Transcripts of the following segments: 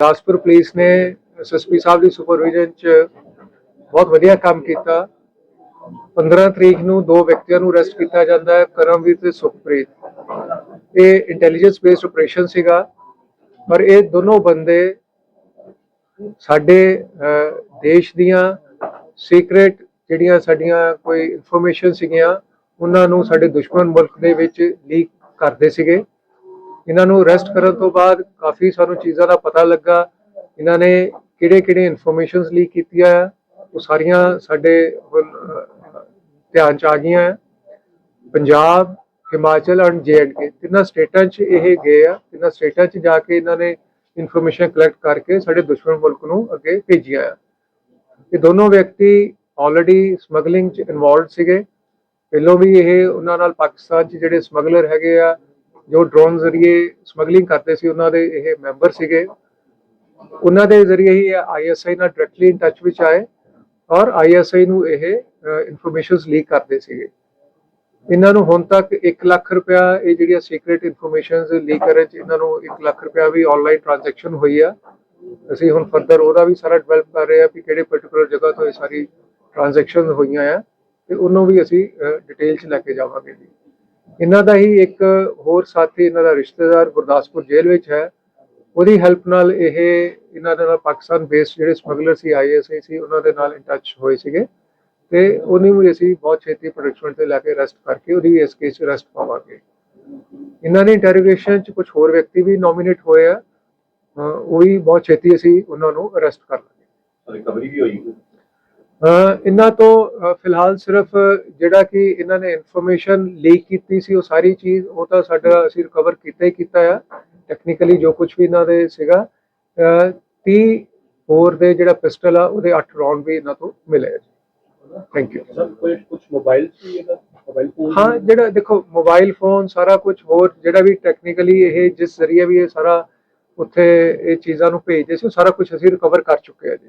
Gurdaspur police ਨੇ SSP ਸਾਹਿਬ ਦੀ ਸੁਪਰਵਿਜ਼ਨ ਚ ਬਹੁਤ ਵਧੀਆ ਕੰਮ ਕੀਤਾ। 15 ਤਰੀਕ ਨੂੰ ਦੋ ਵਿਅਕਤੀਆਂ ਨੂੰ ਅਰੈਸਟ ਕੀਤਾ ਜਾਂਦਾ ਹੈ, ਕਰਮਵੀਰ ਤੇ ਸੁਖਪ੍ਰੀਤ। ਇਹ ਇੰਟੈਲੀਜੈਂਸ ਬੇਸਡ ਆਪਰੇਸ਼ਨ ਸੀਗਾ, ਪਰ ਇਹ ਦੋਨੋਂ ਬੰਦੇ ਸਾਡੇ ਦੇਸ਼ ਦੀਆਂ ਸੀਕ੍ਰੇਟ ਜਿਹੜੀਆਂ ਸਾਡੀਆਂ ਕੋਈ ਇਨਫੋਰਮੇਸ਼ਨ ਸੀਗੀਆਂ, ਉਹਨਾਂ ਨੂੰ ਸਾਡੇ ਦੁਸ਼ਮਣ ਮੁਲਕ ਦੇ ਵਿੱਚ ਲੀਕ ਕਰਦੇ ਸੀਗੇ। ਇਹਨਾਂ ਨੂੰ ਅਰੈਸਟ ਕਰਨ ਤੋਂ ਬਾਅਦ ਕਾਫੀ ਸਾਨੂੰ ਚੀਜ਼ਾਂ ਦਾ ਪਤਾ ਲੱਗਾ। ਇਹਨਾਂ ਨੇ ਕਿਹੜੇ ਕਿਹੜੇ ਇਨਫੋਰਮੇਸ਼ਨਸ ਲੀਕ ਕੀਤੀਆਂ ਆ ਉਹ ਸਾਰੀਆਂ ਸਾਡੇ ਹੁਣ, ਧਿਆਨ ਚ ਆ ਗਈਆਂ ਆ। ਪੰਜਾਬ ਹਿਮਾਚਲ ਐਂਡ ਕੇ ਤਿੰਨਾਂ ਸਟੇਟਾਂ 'ਚ ਇਹ ਗਏ ਆ ਤਿੰਨਾਂ ਸਟੇਟਾਂ 'ਚ ਜਾ ਕੇ ਇਹਨਾਂ ਨੇ ਇਨਫੋਰਮੇਸ਼ਨ ਕਲੈਕਟ ਕਰਕੇ ਸਾਡੇ ਦੁਸ਼ਮਣ ਮੁਲਕ ਨੂੰ ਅੱਗੇ ਭੇਜੀਆਂ ਆ। ਇਹ ਦੋਨੋਂ ਵਿਅਕਤੀ ਆਲਰੇਡੀ ਸਮਗਲਿੰਗ 'ਚ ਇਨਵੋਲਡ ਸੀਗੇ। ਪਹਿਲਾਂ ਵੀ ਇਹ ਉਹਨਾਂ ਨਾਲ ਪਾਕਿਸਤਾਨ 'ਚ ਜਿਹੜੇ ਸਮਗਲਰ ਹੈਗੇ ਆ ਜੋ ਡਰੋਨ ਜ਼ਰੀਏ ਸਮਗਲਿੰਗ ਕਰਦੇ ਸੀ, ਉਹਨਾਂ ਦੇ ਇਹ ਮੈਂਬਰ ਸੀਗੇ। ਉਹਨਾਂ ਦੇ ਜ਼ਰੀਏ ਹੀ ਆਈਐਸਆਈ ਨਾਲ ਡਾਇਰੈਕਟਲੀ ਇਨ ਟੱਚ ਵਿੱਚ ਆਏ ਔਰ ਆਈਐਸਆਈ ਨੂੰ ਇਹ ਇਨਫੋਰਮੇਸ਼ਨਸ ਲੀਕ ਕਰਦੇ ਸੀਗੇ। ਇਹਨਾਂ ਨੂੰ ਹੁਣ ਤੱਕ 1 ਲੱਖ ਰੁਪਇਆ ਇਹ ਜਿਹੜੀਆਂ ਸੀਕ੍ਰੀਟ ਇਨਫੋਰਮੇਸ਼ਨਸ ਲੀਕ ਕਰਨ ਚ ਇਹਨਾਂ ਨੂੰ 1 ਲੱਖ ਰੁਪਇਆ ਵੀ ਆਨਲਾਈਨ ਟ੍ਰਾਂਜੈਕਸ਼ਨ ਹੋਈ ਆ। ਅਸੀਂ ਹੁਣ ਫਰਦਰ ਉਹਦਾ ਵੀ ਸਾਰਾ ਡਿਵੈਲਪ ਕਰ ਰਹੇ ਆ ਕਿ ਕਿਹੜੇ ਪਾਰਟਿਕੂਲਰ ਜਗ੍ਹਾ ਤੋਂ ਇਹ ਸਾਰੀ ਟ੍ਰਾਂਜੈਕਸ਼ਨ ਹੋਈਆਂ ਆ ਤੇ ਉਹਨੂੰ ਵੀ ਅਸੀਂ ਡਿਟੇਲ ਚ ਲੈ ਕੇ ਜਾਵਾਂਗੇ ਜੀ। ਇਹਨਾਂ ਦਾ ਹੀ ਇੱਕ ਹੋਰ ਸਾਥੀ, ਇਹਨਾਂ ਦਾ ਰਿਸ਼ਤੇਦਾਰ ਗੁਰਦਾਸਪੁਰ ਜੇਲ੍ਹ ਵਿੱਚ ਹੈ। ਉਹਦੀ ਹੈਲਪ ਨਾਲ ਇਹ ਇਹਨਾਂ ਦੇ ਨਾਲ ਪਾਕਿਸਤਾਨ ਬੇਸਡ ਜਿਹੜੇ ਸਮਗਲਰ ਸੀ ਆਈਐਸਆਈ ਸੀ, ਉਹਨਾਂ ਦੇ ਨਾਲ ਇਨ ਟੱਚ ਹੋਏ ਸੀਗੇ। ਤੇ ਉਹਨੂੰ ਵੀ ਅਸੀਂ ਬਹੁਤ ਛੇਤੀ ਪ੍ਰੋਡਕਸ਼ਨ ਤੇ ਲੈ ਕੇ ਅਰੈਸਟ ਕਰਕੇ ਉਹਦੀ ਇਸ ਕੇਸ 'ਚ ਅਰੈਸਟ ਪਾਵਾਂਗੇ। ਇਹਨਾਂ ਨੇ ਇੰਟਰੋਗੇਸ਼ਨ 'ਚ ਕੁਝ ਹੋਰ ਵਿਅਕਤੀ ਵੀ ਨੋਮੀਨੇਟ ਹੋਏ ਆ। ਉਹ ਵੀ ਬਹੁਤ ਛੇਤੀ ਅਸੀਂ ਉਹਨਾਂ ਨੂੰ ਅਰੈਸਟ ਕਰ ਲਾਂਗੇ। ਰਿਕਵਰੀ ਵੀ ਹੋਈ। ਇਹਨਾਂ ਤੋਂ ਫਿਲਹਾਲ ਸਿਰਫ ਜਿਹੜਾ ਕਿ ਇਹਨਾਂ ਨੇ ਇਨਫੋਰਮੇਸ਼ਨ ਲੀਕ ਕੀਤੀ ਸੀ ਉਹ ਸਾਰੀ ਚੀਜ਼ ਉਹ ਤਾਂ ਸਾਡਾ ਅਸੀਂ ਰਿਕਵਰ ਕੀਤਾ ਹੀ ਕੀਤਾ ਆ। ਟੈਕਨੀਕਲੀ ਜੋ ਕੁਝ ਵੀ ਇਹਨਾਂ ਦੇ ਸੀਗਾ ਅਹ 30 ਹੋਰ ਦੇ ਜਿਹੜਾ ਪਿਸਟਲ ਆ ਉਹਦੇ 8 ਰੌਂਡ ਵੀ ਇਹਨਾਂ ਤੋਂ ਮਿਲੇ ਆ ਜੀ। ਥੈਂਕ ਯੂ ਸਰ ਕੋਈ ਕੁਝ ਮੋਬਾਈਲ ਸੀ ਇਹਦਾ? ਮੋਬਾਈਲ ਫੋਨ ਹਾਂ ਜਿਹੜਾ ਦੇਖੋ ਮੋਬਾਈਲ ਫੋਨ ਸਾਰਾ ਕੁਝ ਹੋਰ ਜਿਹੜਾ ਵੀ ਟੈਕਨੀਕਲੀ ਇਹ ਜਿਸ ਜ਼ਰੀਏ ਵੀ ਇਹ ਸਾਰਾ ਉੱਥੇ ਇਹ ਚੀਜ਼ਾਂ ਨੂੰ ਭੇਜਦੇ ਸੀ ਸਾਰਾ ਕੁਝ ਅਸੀਂ ਰਿਕਵਰ ਕਰ ਚੁੱਕੇ ਹਾਂ ਜੀ।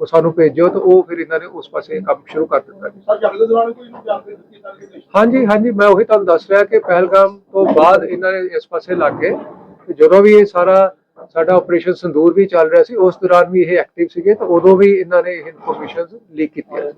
ਉਹ ਸਾਨੂੰ ਭੇਜੋ ਤਾਂ ਉਹ ਫਿਰ ਇਹਨਾਂ ਨੇ ਉਸ ਪਾਸੇ ਕੰਮ ਸ਼ੁਰੂ ਕਰ ਦਿੱਤਾ ਜੀ। ਸਰ ਜੰਗ ਦੇ ਦੌਰਾਨ ਕੋਈ ਨੂੰ ਜਾਣਕਾਰੀ ਦਿੱਤੀ ਤਾਂ ਕਿ ਹਾਂਜੀ ਹਾਂਜੀ ਮੈਂ ਉਹੀ ਤੁਹਾਨੂੰ ਦੱਸ ਰਿਹਾ ਕਿ ਪਹਿਲਗਾਮ ਤੋਂ ਬਾਅਦ ਇਹਨਾਂ ਨੇ ਇਸ ਪਾਸੇ ਲੱਗ ਗਏ ਤੇ ਜਦੋਂ ਵੀ ਇਹ ਸਾਰਾ ਸਾਡਾ ਆਪਰੇਸ਼ਨ ਸੰਦੂਰ ਵੀ ਚੱਲ ਰਿਹਾ ਸੀ ਉਸ ਦੌਰਾਨ ਵੀ ਇਹ ਐਕਟਿਵ ਸੀਗੇ ਤਾਂ ਉਦੋਂ ਵੀ ਇਹਨਾਂ ਨੇ ਇਹ ਇਨਫੋਰਮੇਸ਼ਨ ਲੀਕ ਕੀਤੀਆਂ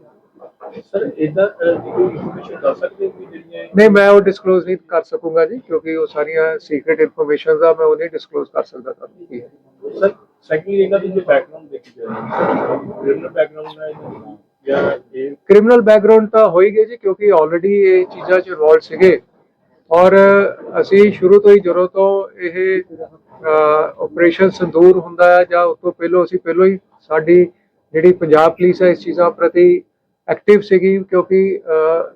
ਸਰ ਇਦਾਂ ਕੋਈ ਇਨਫੋਰਮੇਸ਼ਨ ਦੱਸ ਸਕਦੇ ਹੋ ਕਿ ਜਿਹੜੀਆਂ ਨਹੀਂ ਮੈਂ ਉਹ ਡਿਸਕਲੋਜ਼ ਨਹੀਂ ਕਰ ਸਕੂੰਗਾ ਜੀ ਕਿਉਂਕਿ ਉਹ ਸਾਰੀਆਂ ਸੀਕ੍ਰੀਟ ਇਨਫੋਰਮੇਸ਼ਨਸ ਆ ਮੈਂ ਉਹ ਨਹੀਂ ਡਿਸਕਲੋਜ਼ ਕਰ ਸਕਦਾ ਤੁਹਾਨੂੰ ਸਰ ਸੈਕੰਡਲੀ ਇਹਨਾਂ ਦੀ ਜੇ ਬੈਕਗ੍ਰਾਉਂਡ ਕ੍ਰਿਮੀਨਲ ਬੈਕਗ੍ਰਾਉਂਡ ਹੈ ਜਾਂ ਇਹ ਕ੍ਰਿਮੀਨਲ ਬੈਕਗ੍ਰਾਉਂਡ ਤਾਂ ਹੋ ਹੀ ਜੀ, ਕਿਉਂਕਿ ਆਲਰੇਡੀ ਇਹ ਚੀਜ਼ਾਂ 'ਚ ਇਨਵੋਲਡ ਸੀਗੇ। ਔਰ ਅਸੀਂ ਸ਼ੁਰੂ ਤੋਂ ਹੀ ਜਦੋਂ ਤੋਂ ਇਹ ਆਪਰੇਸ਼ਨ ਸੰਦੂਰ ਹੁੰਦਾ ਹੈ ਜਾਂ ਉਸ ਤੋਂ ਪਹਿਲਾਂ ਅਸੀਂ ਪਹਿਲਾਂ ਹੀ ਸਾਡੀ ਜਿਹੜੀ ਪੰਜਾਬ ਪੁਲਿਸ ਹੈ ਇਸ ਚੀਜ਼ਾਂ ਪ੍ਰਤੀ ਐਕਟਿਵ ਸੀਗੀ, ਕਿਉਂਕਿ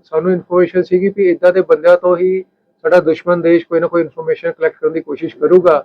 ਸਾਨੂੰ ਇਨਫੋਰਮੇਸ਼ਨ ਸੀਗੀ ਵੀ ਇਦਾਂ ਦੇ ਬੰਦਿਆਂ ਤੋਂ ਹੀ ਸਾਡਾ ਦੁਸ਼ਮਣ ਦੇਸ਼ ਕੋਈ ਨਾ ਕੋਈ ਇਨਫੋਰਮੇਸ਼ਨ ਕਲੈਕਟ ਕਰਨ ਦੀ ਕੋਸ਼ਿਸ਼ ਕਰੂਗਾ।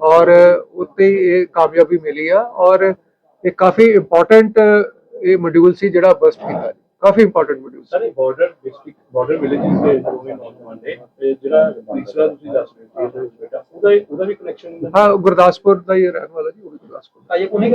ਔਰ ਉੱਤੇ ਇਹ ਕਾਮਯਾਬੀ ਮਿਲੀ ਆ ਔਰ ਇਹ ਕਾਫੀ ਇੰਪੋਰਟੈਂਟ ਇਹ ਮੋਡਿਊਲ ਸੀ ਜਿਹੜਾ ਬਸਟ ਕੀਤਾ ਕਾਫੀ ਇੰਪੋਰਟੈਂਟ ਮੋਡਿਊਲ ਸਰ ਇਹ ਬਾਰਡਰ ਡਿਸਟ੍ਰਿਕਟ ਬਾਰਡਰ ਵਿਲੇजेस ਦੇ ਦੋਵੇਂ ਨੌਜਵਾਨ ਨੇ ਤੇ ਜਿਹੜਾ ਤੀਸਰਾ ਤੁਸੀਂ ਦੱਸ ਰਹੇ ਸੀ ਉਹਦਾ ਉਹਦਾ ਵੀ ਕਨੈਕਸ਼ਨ ਹਾਂ ਗੁਰਦਾਸਪੁਰ ਦਾ ਹੀ ਰਹਿਣ ਵਾਲਾ ਜੀ ਉਹ ਵੀ ਗੁਰਦਾਸਪੁਰ ਇਹ ਕੋਨੇ